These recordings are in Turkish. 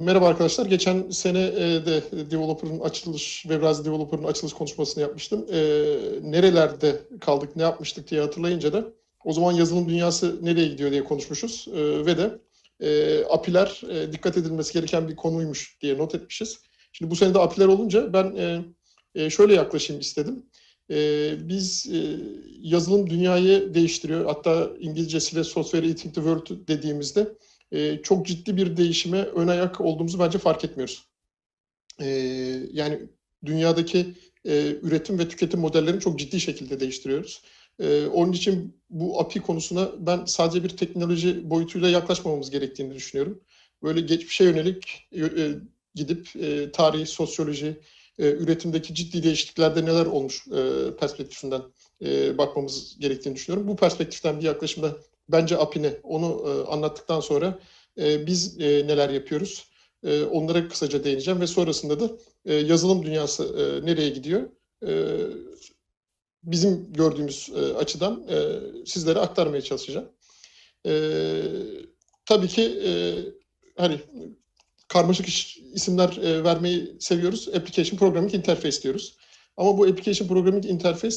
Merhaba arkadaşlar. Geçen sene e, de developer'ın açılış, Webrazi developer'ın açılış konuşmasını yapmıştım. E, nerelerde kaldık, ne yapmıştık diye hatırlayınca da o zaman yazılım dünyası nereye gidiyor diye konuşmuşuz. E, ve de e, API'ler dikkat edilmesi gereken bir konuymuş diye not etmişiz. Şimdi bu sene de API'ler olunca ben şöyle yaklaşayım istedim. Biz yazılım dünyayı değiştiriyor. Hatta İngilizcesiyle software eating the world dediğimizde e, çok ciddi bir değişime ön ayak olduğumuzu bence fark etmiyoruz. E, yani dünyadaki e, üretim ve tüketim modellerini çok ciddi şekilde değiştiriyoruz. E, onun için bu API konusuna ben sadece bir teknoloji boyutuyla yaklaşmamamız gerektiğini düşünüyorum. Böyle geçmişe yönelik e, gidip e, tarih, sosyoloji, e, üretimdeki ciddi değişikliklerde neler olmuş e, perspektifinden e, bakmamız gerektiğini düşünüyorum. Bu perspektiften bir yaklaşımda bence API ne? Onu e, anlattıktan sonra e, biz e, neler yapıyoruz? E, onlara kısaca değineceğim ve sonrasında da e, yazılım dünyası e, nereye gidiyor? E, bizim gördüğümüz e, açıdan e, sizlere aktarmaya çalışacağım. E, tabii ki e, hani karmaşık iş, isimler e, vermeyi seviyoruz. Application Programming Interface diyoruz. Ama bu Application Programming Interface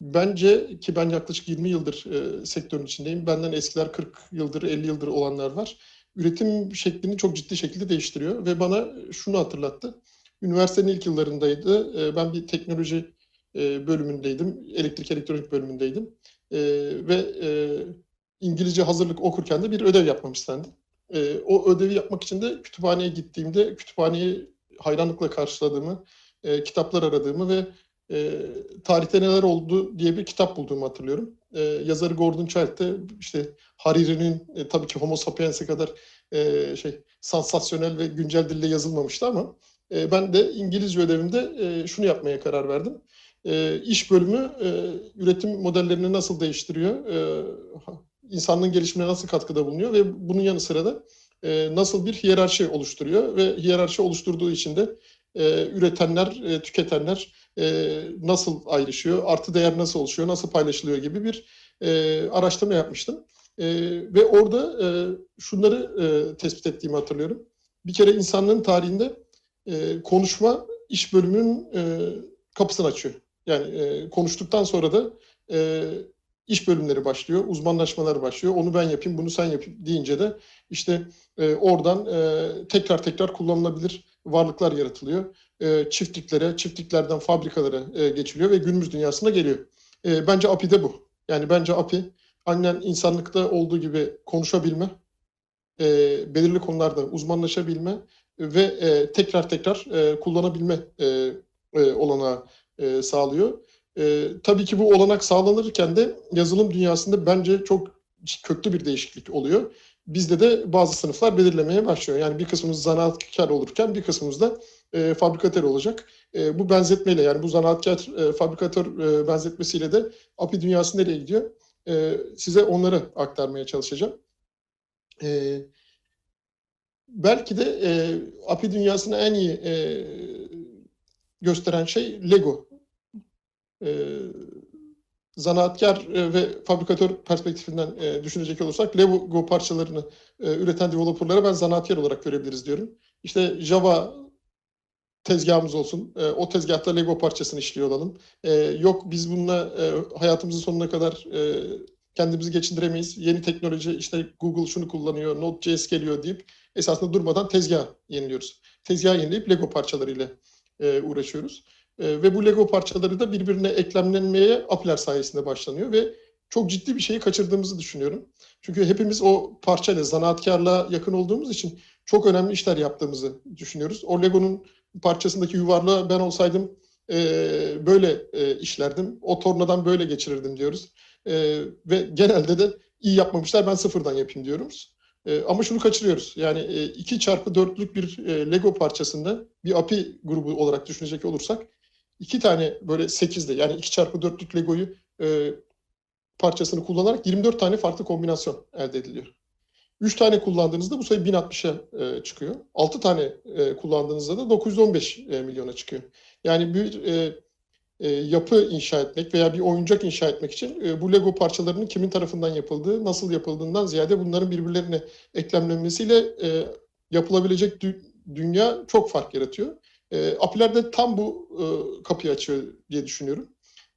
bence ki ben yaklaşık 20 yıldır e, sektörün içindeyim. Benden eskiler 40 yıldır, 50 yıldır olanlar var. Üretim şeklini çok ciddi şekilde değiştiriyor ve bana şunu hatırlattı. Üniversitenin ilk yıllarındaydı. E, ben bir teknoloji e, bölümündeydim. Elektrik elektronik bölümündeydim. E, ve e, İngilizce hazırlık okurken de bir ödev yapmam istendi. E, o ödevi yapmak için de kütüphaneye gittiğimde kütüphaneyi hayranlıkla karşıladığımı, e, kitaplar aradığımı ve e, tarihte neler oldu diye bir kitap bulduğumu hatırlıyorum. E, yazarı Gordon Child de işte Hariri'nin e, tabii ki Homo sapiens'e kadar e, şey sansasyonel ve güncel dille yazılmamıştı ama e, ben de İngilizce ödevimde e, şunu yapmaya karar verdim. E, iş bölümü e, üretim modellerini nasıl değiştiriyor, e, insanlığın gelişimine nasıl katkıda bulunuyor ve bunun yanı sıra da e, nasıl bir hiyerarşi oluşturuyor ve hiyerarşi oluşturduğu için de e, üretenler, e, tüketenler e, nasıl ayrışıyor, artı değer nasıl oluşuyor, nasıl paylaşılıyor gibi bir e, araştırma yapmıştım. E, ve orada e, şunları e, tespit ettiğimi hatırlıyorum. Bir kere insanlığın tarihinde e, konuşma iş bölümünün e, kapısını açıyor. Yani e, konuştuktan sonra da e, iş bölümleri başlıyor, uzmanlaşmalar başlıyor. Onu ben yapayım, bunu sen yapayım deyince de işte e, oradan e, tekrar tekrar kullanılabilir varlıklar yaratılıyor. E, çiftliklere, çiftliklerden fabrikalara e, geçiliyor ve günümüz dünyasına geliyor. E, bence API de bu. Yani bence API annen insanlıkta olduğu gibi konuşabilme, e, belirli konularda uzmanlaşabilme ve e, tekrar tekrar e, kullanabilme e, e, olanağı e, sağlıyor. E, tabii ki bu olanak sağlanırken de yazılım dünyasında bence çok köklü bir değişiklik oluyor. Bizde de bazı sınıflar belirlemeye başlıyor. Yani bir kısmımız zanaatkar olurken bir kısmımız da e, fabrikatör olacak. E, bu benzetmeyle yani bu zanaatkar e, fabrikatör e, benzetmesiyle de API dünyası nereye gidiyor? E, size onları aktarmaya çalışacağım. E, belki de e, API dünyasını en iyi e, gösteren şey Lego. E, zanaatkar e, ve fabrikatör perspektifinden e, düşünecek olursak Lego parçalarını e, üreten developerlara ben zanaatkar olarak görebiliriz diyorum. İşte Java tezgahımız olsun. O tezgahta Lego parçasını işliyor olalım. Yok biz bununla hayatımızın sonuna kadar kendimizi geçindiremeyiz. Yeni teknoloji işte Google şunu kullanıyor, Node.js geliyor deyip esasında durmadan tezgah yeniliyoruz. Tezgah yenileyip Lego parçalarıyla uğraşıyoruz. E, ve bu Lego parçaları da birbirine eklemlenmeye API'ler sayesinde başlanıyor ve çok ciddi bir şeyi kaçırdığımızı düşünüyorum. Çünkü hepimiz o parçayla, zanaatkarla yakın olduğumuz için çok önemli işler yaptığımızı düşünüyoruz. O Lego'nun parçasındaki yuvarlığa ben olsaydım e, böyle e, işlerdim. O tornadan böyle geçirirdim diyoruz. E, ve genelde de iyi yapmamışlar ben sıfırdan yapayım diyoruz. E, ama şunu kaçırıyoruz. Yani e, 2 çarpı 4'lük bir e, Lego parçasında bir API grubu olarak düşünecek olursak iki tane böyle 8'de yani 2 çarpı 4'lük Lego'yu e, parçasını kullanarak 24 tane farklı kombinasyon elde ediliyor. 3 tane kullandığınızda bu sayı 1060'a e, çıkıyor. 6 tane e, kullandığınızda da 915 e, milyona çıkıyor. Yani bir e, e, yapı inşa etmek veya bir oyuncak inşa etmek için e, bu Lego parçalarının kimin tarafından yapıldığı, nasıl yapıldığından ziyade bunların birbirlerine eklemlenmesiyle e, yapılabilecek dü- dünya çok fark yaratıyor. E, API'ler tam bu e, kapıyı açıyor diye düşünüyorum.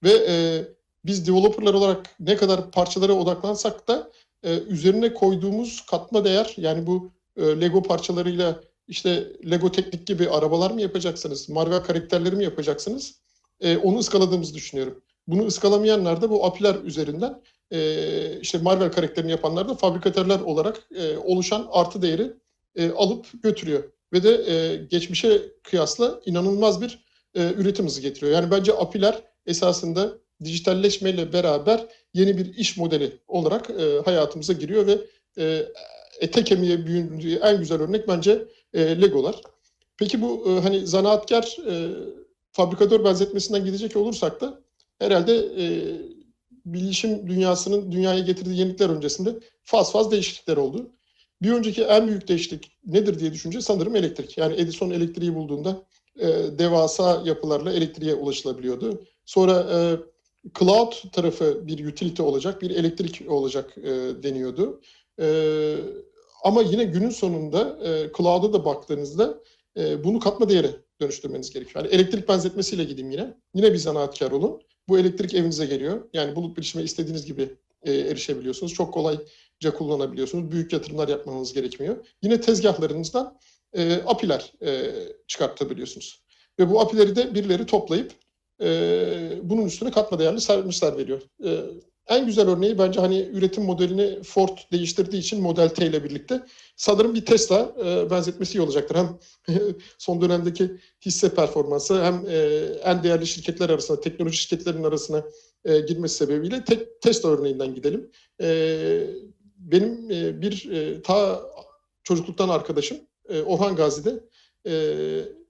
Ve e, biz developerlar olarak ne kadar parçalara odaklansak da e, üzerine koyduğumuz katma değer yani bu e, Lego parçalarıyla işte Lego Teknik gibi arabalar mı yapacaksınız, Marvel karakterleri mi yapacaksınız? E, onu ıskaladığımızı düşünüyorum. Bunu ıskalamayanlar da bu API'ler üzerinden e, işte Marvel karakterini yapanlar da fabrikatörler olarak e, oluşan artı değeri e, alıp götürüyor. Ve de e, geçmişe kıyasla inanılmaz bir e, üretim hızı getiriyor. Yani bence API'ler esasında dijitalleşmeyle beraber yeni bir iş modeli olarak e, hayatımıza giriyor ve e, ete kemiğe büyündüğü en güzel örnek bence e, Legolar. Peki bu e, hani zanaatkar e, fabrikatör benzetmesinden gidecek olursak da herhalde e, bilişim dünyasının dünyaya getirdiği yenilikler öncesinde faz faz değişiklikler oldu. Bir önceki en büyük değişiklik nedir diye düşünce sanırım elektrik. Yani Edison elektriği bulduğunda e, devasa yapılarla elektriğe ulaşılabiliyordu. Sonra e, cloud tarafı bir utility olacak, bir elektrik olacak e, deniyordu. E, ama yine günün sonunda e, cloud'a da baktığınızda e, bunu katma değere dönüştürmeniz gerekiyor. Yani elektrik benzetmesiyle gideyim yine. Yine bir zanaatkar olun. Bu elektrik evinize geliyor. Yani bulut bilişime istediğiniz gibi e, erişebiliyorsunuz. Çok kolayca kullanabiliyorsunuz. Büyük yatırımlar yapmanız gerekmiyor. Yine tezgahlarınızdan e, API'ler e, çıkartabiliyorsunuz. Ve bu API'leri de birileri toplayıp e, bunun üstüne katma değerli servisler veriyor. E, en güzel örneği bence hani üretim modelini Ford değiştirdiği için Model T ile birlikte sanırım bir Tesla e, benzetmesi iyi olacaktır. Hem son dönemdeki hisse performansı hem e, en değerli şirketler arasında, teknoloji şirketlerinin arasına e, girmesi sebebiyle tek Tesla örneğinden gidelim. E, benim e, bir e, ta çocukluktan arkadaşım e, Orhan Gazi'de e,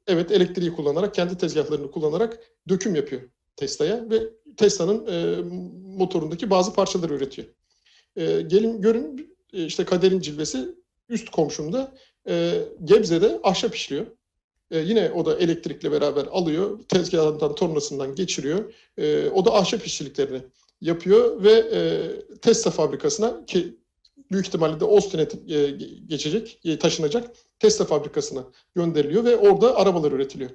evet elektriği kullanarak, kendi tezgahlarını kullanarak döküm yapıyor Tesla'ya ve Tesla'nın e, motorundaki bazı parçaları üretiyor. E, gelin görün e, işte kaderin cilvesi üst komşumda e, Gebze'de ahşap işliyor. E, yine o da elektrikle beraber alıyor, tezgahından, tornasından geçiriyor. E, o da ahşap işçiliklerini yapıyor ve e, Tesla fabrikasına ki büyük ihtimalle de Austin'e e, geçecek, e, taşınacak Tesla fabrikasına gönderiliyor ve orada arabalar üretiliyor.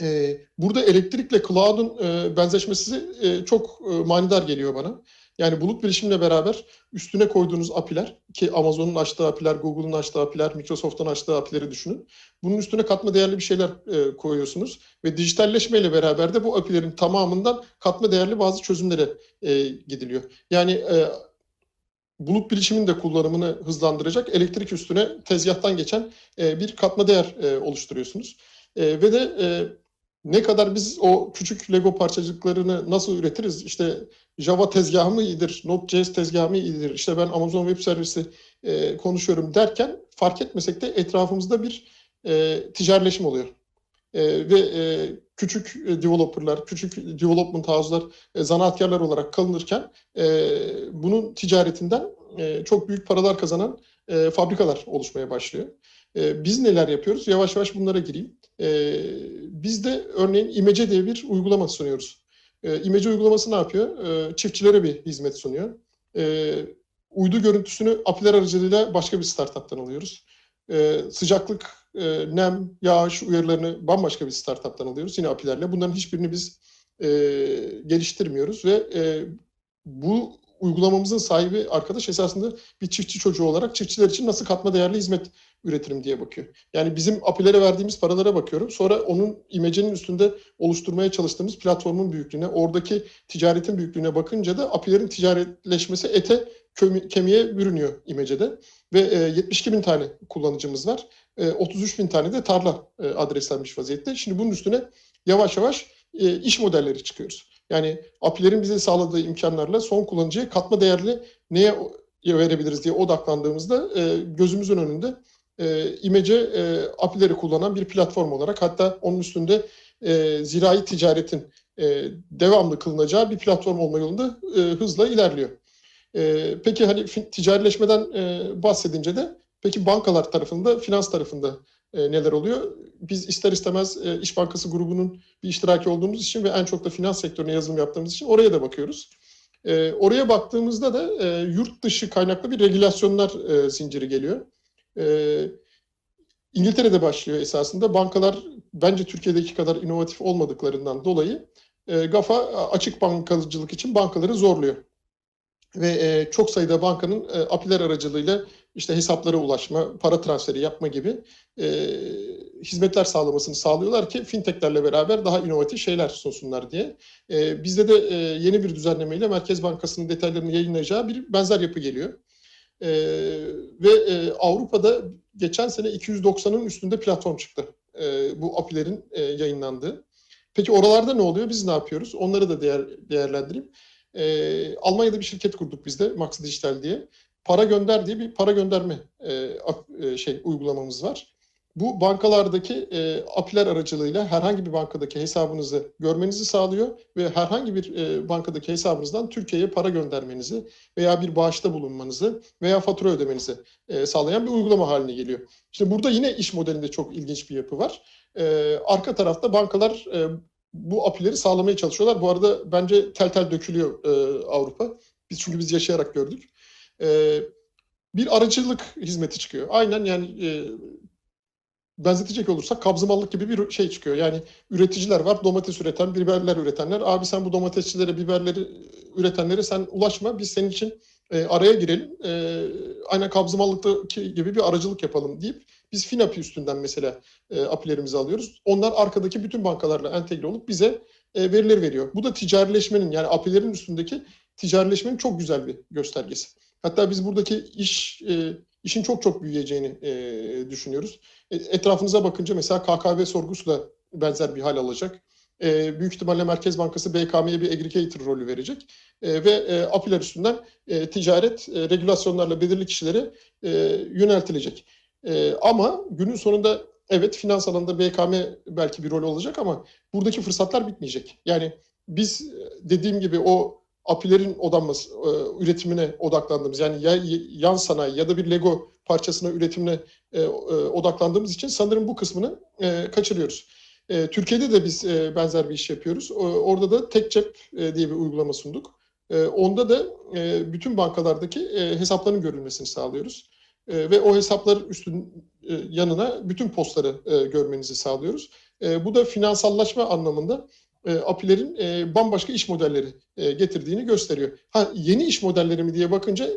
E, burada elektrikle cloud'un benzeşmesi çok manidar geliyor bana. Yani bulut bilişimle beraber üstüne koyduğunuz API'ler ki Amazon'un açtığı API'ler, Google'un açtığı API'ler, Microsoft'un açtığı API'leri düşünün. Bunun üstüne katma değerli bir şeyler e, koyuyorsunuz ve dijitalleşmeyle beraber de bu API'lerin tamamından katma değerli bazı çözümlere e, gidiliyor. Yani e, bulut bilişimin de kullanımını hızlandıracak elektrik üstüne tezgahtan geçen e, bir katma değer e, oluşturuyorsunuz. E, ve de e, ne kadar biz o küçük Lego parçacıklarını nasıl üretiriz? İşte Java tezgahı mı iyidir, Node.js tezgahı mı iyidir? İşte ben Amazon Web Servisi e, konuşuyorum derken fark etmesek de etrafımızda bir e, ticaretleşme oluyor. E, ve e, küçük developerlar, küçük development house'lar, e, zanaatkarlar olarak kalınırken e, bunun ticaretinden e, çok büyük paralar kazanan e, fabrikalar oluşmaya başlıyor. E, biz neler yapıyoruz? Yavaş yavaş bunlara gireyim. E, biz de örneğin İmece diye bir uygulama sunuyoruz. E, İmece uygulaması ne yapıyor? E, çiftçilere bir hizmet sunuyor. E, uydu görüntüsünü API'ler aracılığıyla başka bir startup'tan alıyoruz. E, sıcaklık, e, nem, yağış uyarılarını bambaşka bir startup'tan alıyoruz yine API'lerle. Bunların hiçbirini biz e, geliştirmiyoruz ve e, bu uygulamamızın sahibi arkadaş esasında bir çiftçi çocuğu olarak çiftçiler için nasıl katma değerli hizmet üretirim diye bakıyor. Yani bizim API'lere verdiğimiz paralara bakıyorum. Sonra onun imecenin üstünde oluşturmaya çalıştığımız platformun büyüklüğüne, oradaki ticaretin büyüklüğüne bakınca da API'lerin ticaretleşmesi ete kemiğe bürünüyor imecede. Ve e, 72 bin tane kullanıcımız var. E, 33 bin tane de tarla e, adreslenmiş vaziyette. Şimdi bunun üstüne yavaş yavaş e, iş modelleri çıkıyoruz. Yani API'lerin bize sağladığı imkanlarla son kullanıcıya katma değerli neye verebiliriz diye odaklandığımızda e, gözümüzün önünde e, imece e, API'leri kullanan bir platform olarak hatta onun üstünde e, zirai ticaretin e, devamlı kılınacağı bir platform olma yolunda e, hızla ilerliyor. E, peki hani ticarileşmeden e, bahsedince de peki bankalar tarafında, finans tarafında e, neler oluyor? Biz ister istemez e, İş Bankası grubunun bir iştiraki olduğumuz için ve en çok da finans sektörüne yazılım yaptığımız için oraya da bakıyoruz. E, oraya baktığımızda da e, yurt dışı kaynaklı bir regülasyonlar e, zinciri geliyor. E, İngiltere'de başlıyor esasında. Bankalar bence Türkiye'deki kadar inovatif olmadıklarından dolayı e, GAFA açık bankacılık için bankaları zorluyor. Ve e, çok sayıda bankanın e, API'ler aracılığıyla işte hesaplara ulaşma, para transferi yapma gibi e, hizmetler sağlamasını sağlıyorlar ki fintechlerle beraber daha inovatif şeyler sunsunlar diye. E, bizde de e, yeni bir düzenlemeyle Merkez Bankası'nın detaylarını yayınlayacağı bir benzer yapı geliyor. E, ve e, Avrupa'da geçen sene 290'ın üstünde platform çıktı. E, bu API'lerin e, yayınlandığı. Peki oralarda ne oluyor? Biz ne yapıyoruz? Onları da değer, değerlendireyim. E, Almanya'da bir şirket kurduk biz de Max Digital diye. Para gönder diye bir para gönderme e, e, şey uygulamamız var. Bu bankalardaki e, API'ler aracılığıyla herhangi bir bankadaki hesabınızı görmenizi sağlıyor ve herhangi bir e, bankadaki hesabınızdan Türkiye'ye para göndermenizi veya bir bağışta bulunmanızı veya fatura ödemenizi e, sağlayan bir uygulama haline geliyor. İşte burada yine iş modelinde çok ilginç bir yapı var. E, arka tarafta bankalar e, bu API'leri sağlamaya çalışıyorlar. Bu arada bence tel tel dökülüyor e, Avrupa. Biz çünkü biz yaşayarak gördük. E, bir aracılık hizmeti çıkıyor. Aynen yani e, benzetecek olursak kabzımallık gibi bir şey çıkıyor. Yani üreticiler var, domates üreten, biberler üretenler. Abi sen bu domatesçilere, biberleri üretenlere sen ulaşma, biz senin için e, araya girelim. E, aynen kabzımallıktaki gibi bir aracılık yapalım deyip biz FinAPI üstünden mesela e, API'lerimizi alıyoruz. Onlar arkadaki bütün bankalarla entegre olup bize e, verileri veriyor. Bu da ticarileşmenin yani API'lerin üstündeki ticarileşmenin çok güzel bir göstergesi. Hatta biz buradaki iş e, işin çok çok büyüyeceğini e, düşünüyoruz. E, etrafınıza bakınca mesela KKV sorgusu da benzer bir hal alacak. E, büyük ihtimalle Merkez Bankası BKM'ye bir aggregator rolü verecek. E, ve e, API'ler üstünden e, ticaret e, regülasyonlarla belirli kişilere e, yöneltilecek. E, ama günün sonunda evet finans alanında BKM belki bir rol olacak ama buradaki fırsatlar bitmeyecek. Yani biz dediğim gibi o API'lerin odanması, e, üretimine odaklandığımız yani ya yan sanayi ya da bir Lego parçasına üretimine e, e, odaklandığımız için sanırım bu kısmını e, kaçırıyoruz. E, Türkiye'de de biz e, benzer bir iş yapıyoruz. O, orada da tek cep e, diye bir uygulama sunduk. E, onda da e, bütün bankalardaki e, hesapların görülmesini sağlıyoruz. E, ve o hesaplar üstün e, yanına bütün postları e, görmenizi sağlıyoruz. E, bu da finansallaşma anlamında e, API'lerin e, bambaşka iş modelleri e, getirdiğini gösteriyor. Ha yeni iş modelleri mi diye bakınca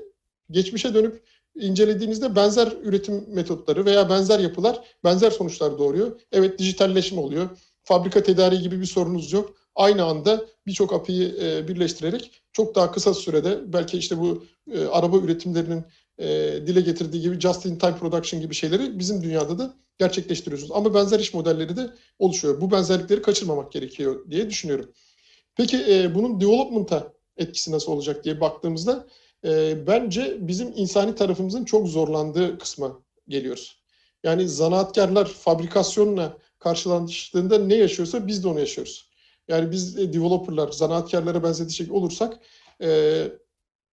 geçmişe dönüp incelediğinizde benzer üretim metotları veya benzer yapılar benzer sonuçlar doğuruyor. Evet dijitalleşme oluyor. Fabrika tedariği gibi bir sorunuz yok. Aynı anda birçok API'yi e, birleştirerek çok daha kısa sürede belki işte bu e, araba üretimlerinin e, dile getirdiği gibi just in time production gibi şeyleri bizim dünyada da gerçekleştiriyorsunuz. Ama benzer iş modelleri de oluşuyor. Bu benzerlikleri kaçırmamak gerekiyor diye düşünüyorum. Peki e, bunun development'a etkisi nasıl olacak diye baktığımızda e, bence bizim insani tarafımızın çok zorlandığı kısma geliyoruz. Yani zanaatkarlar fabrikasyonla karşılaştığında ne yaşıyorsa biz de onu yaşıyoruz. Yani biz e, developerlar, zanaatkarlara benzetecek olursak e,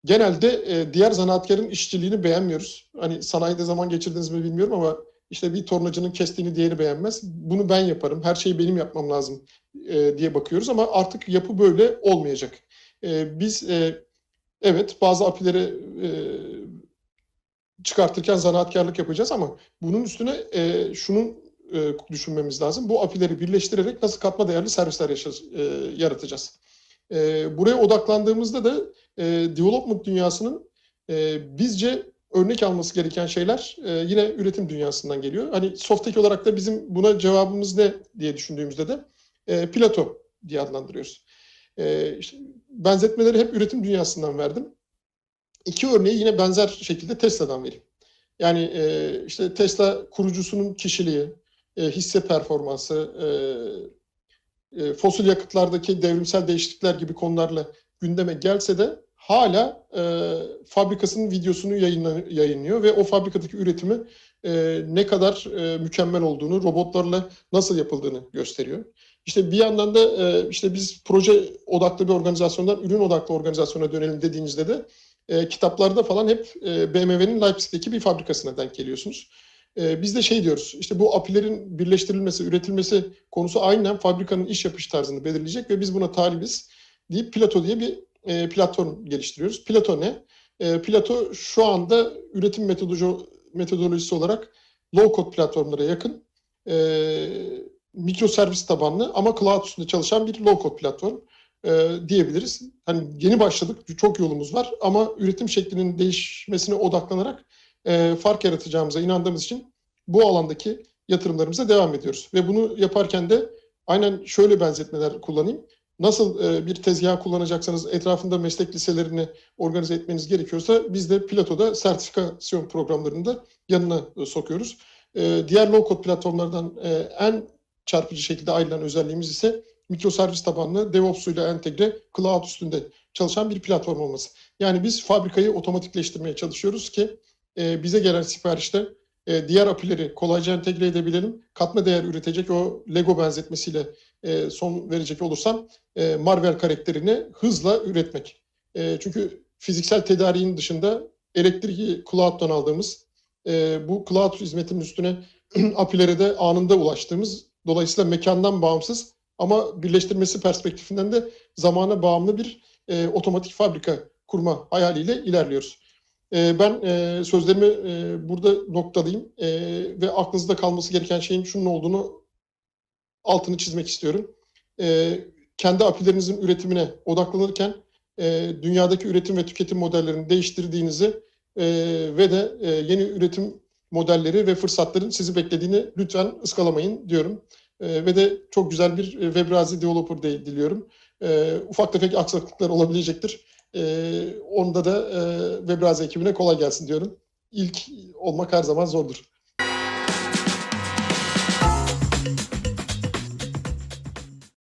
genelde e, diğer zanaatkarın işçiliğini beğenmiyoruz. Hani sanayide zaman geçirdiniz mi bilmiyorum ama işte bir tornacının kestiğini diğeri beğenmez. Bunu ben yaparım. Her şeyi benim yapmam lazım e, diye bakıyoruz ama artık yapı böyle olmayacak. E, biz e, evet bazı apileri e, çıkartırken zanaatkarlık yapacağız ama bunun üstüne e, şunun e, düşünmemiz lazım. Bu apileri birleştirerek nasıl katma değerli servisler yaşaz, e, yaratacağız. E, buraya odaklandığımızda da e, development dünyasının e, bizce örnek alması gereken şeyler e, yine üretim dünyasından geliyor. Hani softek olarak da bizim buna cevabımız ne diye düşündüğümüzde de e, Plato diye adlandırıyoruz. E, işte, benzetmeleri hep üretim dünyasından verdim. İki örneği yine benzer şekilde Tesla'dan vereyim. Yani e, işte Tesla kurucusunun kişiliği, e, hisse performansı, e, e, fosil yakıtlardaki devrimsel değişiklikler gibi konularla gündeme gelse de hala e, fabrikasının videosunu yayınlıyor ve o fabrikadaki üretimi e, ne kadar e, mükemmel olduğunu, robotlarla nasıl yapıldığını gösteriyor. İşte bir yandan da e, işte biz proje odaklı bir organizasyondan ürün odaklı organizasyona dönelim dediğinizde de e, kitaplarda falan hep e, BMW'nin Leipzig'teki bir fabrikasına denk geliyorsunuz. E, biz de şey diyoruz, işte bu apilerin birleştirilmesi, üretilmesi konusu aynen fabrikanın iş yapış tarzını belirleyecek ve biz buna talibiz deyip Plato diye bir e, platform geliştiriyoruz. Plato ne? E, Plato şu anda üretim metodoloji, metodolojisi olarak low code platformlara yakın e, mikroservis tabanlı ama cloud üstünde çalışan bir low code platform e, diyebiliriz. Hani yeni başladık, çok yolumuz var ama üretim şeklinin değişmesine odaklanarak e, fark yaratacağımıza inandığımız için bu alandaki yatırımlarımıza devam ediyoruz. Ve bunu yaparken de aynen şöyle benzetmeler kullanayım. Nasıl e, bir tezgah kullanacaksanız etrafında meslek liselerini organize etmeniz gerekiyorsa biz de Plato'da sertifikasyon programlarını da yanına e, sokuyoruz. E, diğer low-code platformlardan en çarpıcı şekilde ayrılan özelliğimiz ise mikroservis tabanlı DevOps ile entegre cloud üstünde çalışan bir platform olması. Yani biz fabrikayı otomatikleştirmeye çalışıyoruz ki bize gelen siparişte e, diğer API'leri kolayca entegre edebilelim. Katma değer üretecek o Lego benzetmesiyle e, son verecek olursam e, Marvel karakterini hızla üretmek. E, çünkü fiziksel tedariğin dışında elektriği cloud'dan aldığımız e, bu cloud hizmetinin üstüne API'lere de anında ulaştığımız dolayısıyla mekandan bağımsız ama birleştirmesi perspektifinden de zamana bağımlı bir e, otomatik fabrika kurma hayaliyle ilerliyoruz. E, ben e, sözlerimi e, burada noktalayayım e, ve aklınızda kalması gereken şeyin şunun olduğunu altını çizmek istiyorum. Kendi API'lerinizin üretimine odaklanırken dünyadaki üretim ve tüketim modellerini değiştirdiğinizi ve de yeni üretim modelleri ve fırsatların sizi beklediğini lütfen ıskalamayın diyorum. Ve de çok güzel bir Webrazi Developer diliyorum. E, ufak tefek aksaklıklar olabilecektir. E, onda da e, Webrazi ekibine kolay gelsin diyorum. İlk olmak her zaman zordur.